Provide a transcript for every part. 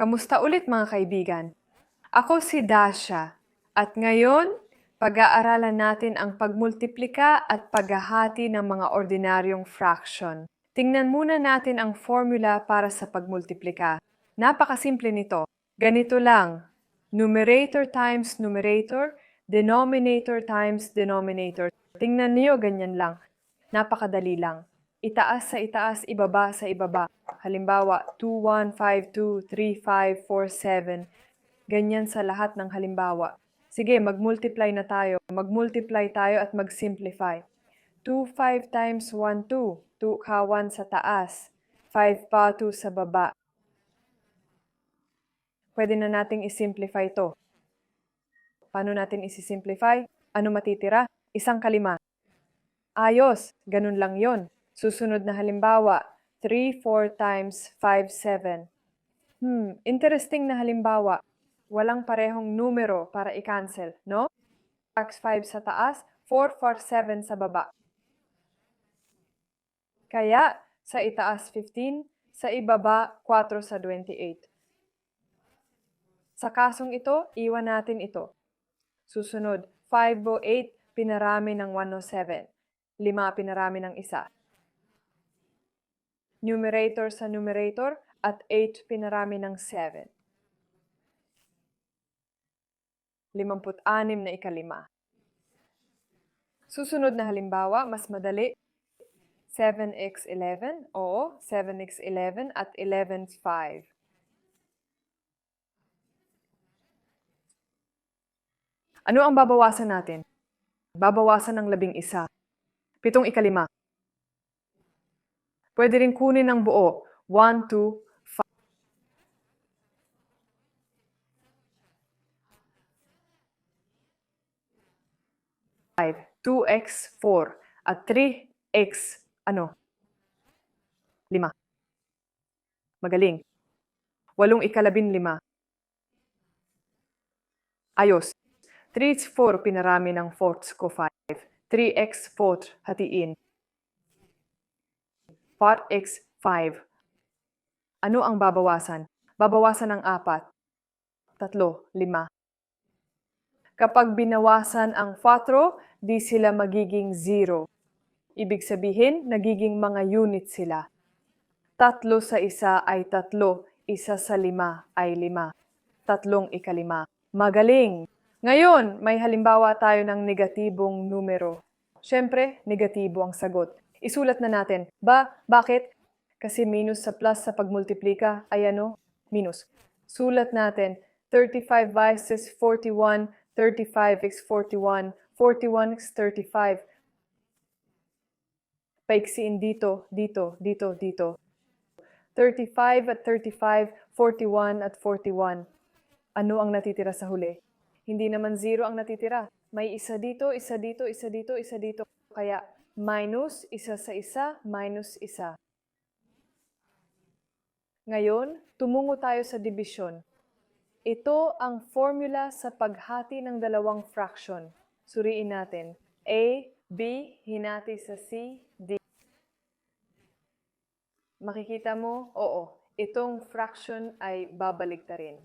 Kamusta ulit mga kaibigan? Ako si Dasha at ngayon pag-aaralan natin ang pagmultiplika at paghahati ng mga ordinaryong fraction. Tingnan muna natin ang formula para sa pagmultiplika. Napakasimple nito. Ganito lang. Numerator times numerator, denominator times denominator. Tingnan niyo, ganyan lang. Napakadali lang. Itaas sa itaas, ibaba sa ibaba. Halimbawa, 2, 1, 5, 2, 3, 5, 4, 7. Ganyan sa lahat ng halimbawa. Sige, mag-multiply na tayo. Mag-multiply tayo at mag-simplify. 2, 5 times 1, 2. 2 ka 1 sa taas. 5 pa 2 sa baba. Pwede na nating isimplify to. Paano natin isi-simplify? Ano matitira? Isang kalima. Ayos, ganun lang yon. Susunod na halimbawa, 3, 4 times 5, 7. Hmm, interesting na halimbawa. Walang parehong numero para i-cancel, no? Tax 5 sa taas, 4 for 7 sa baba. Kaya, sa itaas 15, sa ibaba 4 sa 28. Sa kasong ito, iwan natin ito. Susunod, 508 pinarami ng 107. 5 pinarami ng isa. Numerator sa numerator at 8 pinarami ng 7. 56 na ikalima. Susunod na halimbawa, mas madali. 7x11, oo, 7x11 at 11's 5. Ano ang babawasan natin? Babawasan ng labing isa. Pitong ikalima. Pwede rin kunin ng buo. 1, 2, 5. 2x, 4. At 3x, ano? 5. Magaling. Walong ikalabin lima. Ayos. 3 is 4, pinarami ng fourths ko 5. 3x, 4, hatiin. 4x, 5. Ano ang babawasan? Babawasan ng apat. Tatlo, lima. Kapag binawasan ang 4, di sila magiging 0. Ibig sabihin, nagiging mga unit sila. Tatlo sa isa ay tatlo, isa sa lima ay lima. Tatlong ikalima. Magaling! Ngayon, may halimbawa tayo ng negatibong numero. Siyempre, negatibo ang sagot. Isulat na natin. Ba, bakit? Kasi minus sa plus sa pagmultiplika ay ano? Minus. Sulat natin. 35 versus 41, 35 is 41, 41 is 35. Paiksiin dito, dito, dito, dito. 35 at 35, 41 at 41. Ano ang natitira sa huli? Hindi naman zero ang natitira. May isa dito, isa dito, isa dito, isa dito. Kaya minus isa sa isa, minus isa. Ngayon, tumungo tayo sa division. Ito ang formula sa paghati ng dalawang fraction. Suriin natin. A, B, hinati sa C, D. Makikita mo, oo, itong fraction ay babalik ta rin.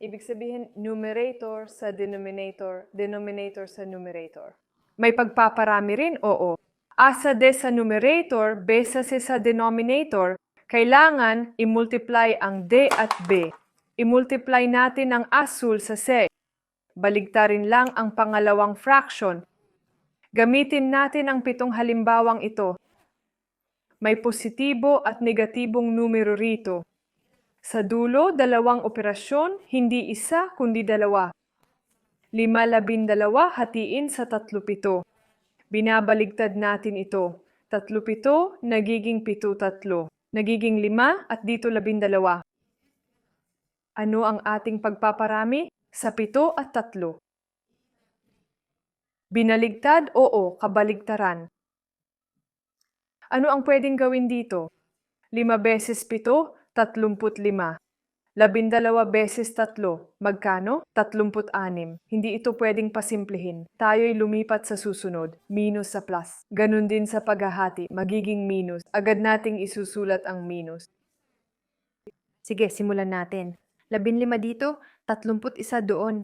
Ibig sabihin, numerator sa denominator, denominator sa numerator. May pagpaparami rin, oo. Asa de sa numerator, besa si sa denominator, kailangan i-multiply ang D at B. I-multiply natin ang asul sa C. Baligtarin lang ang pangalawang fraction. Gamitin natin ang pitong halimbawang ito. May positibo at negatibong numero rito. Sa dulo, dalawang operasyon, hindi isa kundi dalawa. Lima labindalawa hatiin sa tatlo pito. Binabaligtad natin ito. Tatlo pito, nagiging pito tatlo. Nagiging lima at dito labindalawa. Ano ang ating pagpaparami? Sa pito at tatlo. Binaligtad, oo, kabaligtaran. Ano ang pwedeng gawin dito? Lima beses pito, tatlumput lima. Labindalawa beses tatlo, magkano? Tatlumput anim. Hindi ito pwedeng pasimplihin. Tayo'y lumipat sa susunod, minus sa plus. Ganon din sa paghahati, magiging minus. Agad nating isusulat ang minus. Sige, simulan natin. Labinlima dito, tatlumput isa doon.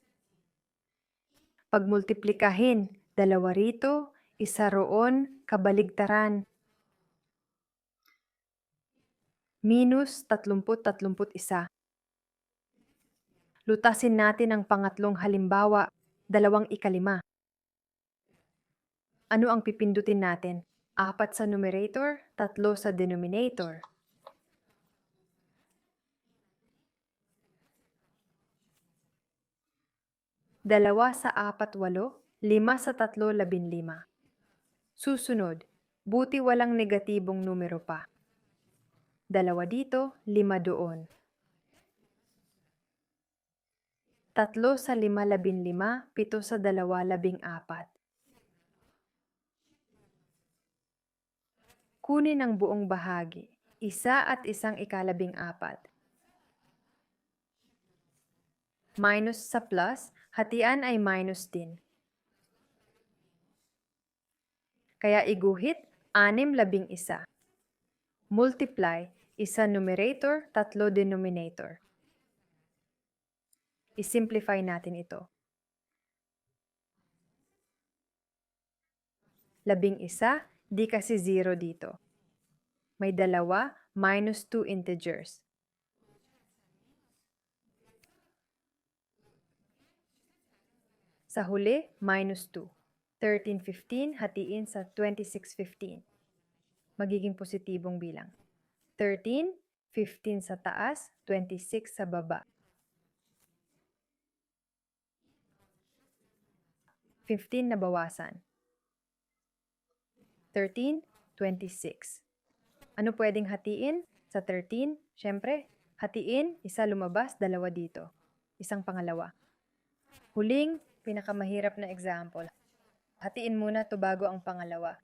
Pagmultiplikahin, dalawa rito, isa roon, kabaligtaran. Minus tatlumput tatlumput isa. Lutasin natin ang pangatlong halimbawa, dalawang ikalima. Ano ang pipindutin natin? Apat sa numerator, tatlo sa denominator. Dalawa sa apat walo, lima sa tatlo labinlima. Susunod, buti walang negatibong numero pa. Dalawa dito, lima doon. Tatlo sa lima labinlima, pito sa dalawa labing apat. Kunin ang buong bahagi, isa at isang ikalabing apat. Minus sa plus, hatian ay minus din. Kaya iguhit, anim labing isa. Multiply, isa numerator, tatlo denominator. I-simplify natin ito. Labing isa, di kasi zero dito. May dalawa, minus two integers. Sa huli, minus 2. 1315 hatiin sa 2615. Magiging positibong bilang. 13, 15 sa taas, 26 sa baba. 15 na bawasan. 13, 26. Ano pwedeng hatiin sa 13? Siyempre, hatiin, isa lumabas, dalawa dito. Isang pangalawa. Huling, pinakamahirap na example. Hatiin muna to bago ang pangalawa.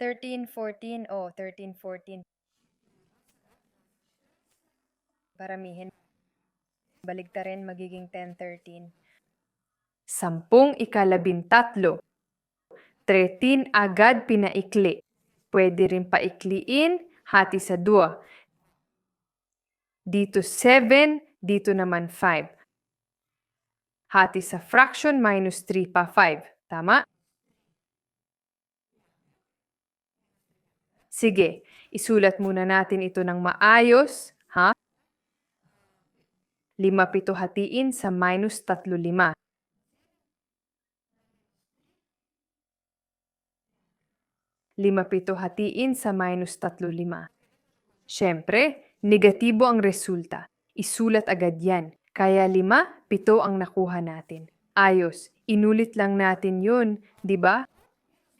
13, 14, oh, 13, 14. Paramihin. Baligtarin magiging 10, 13. Sampung ikalabintatlo. 13 agad pinaikli. Pwede rin paikliin, hati sa 2. Dito 7, dito naman 5. Hati sa fraction minus 3 pa 5. Tama? Sige, isulat muna natin ito ng maayos, ha? 5 pito hatiin sa minus 3 lima. Pito hatiin sa minus 3 lima. Siyempre, negatibo ang resulta. Isulat agad yan. Kaya lima, pito ang nakuha natin. Ayos, inulit lang natin yun, di ba?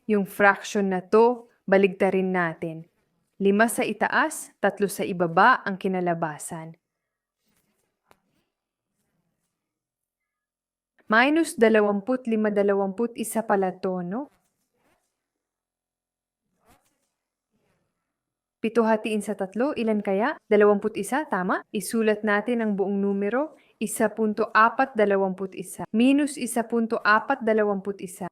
Yung fraction na to, baligtarin natin. Lima sa itaas, tatlo sa ibaba ang kinalabasan. Minus 25, 21 pala to, no? Pito hatiin sa tatlo, ilan kaya? 21, tama? Isulat natin ang buong numero, 1.421. Minus 1.421.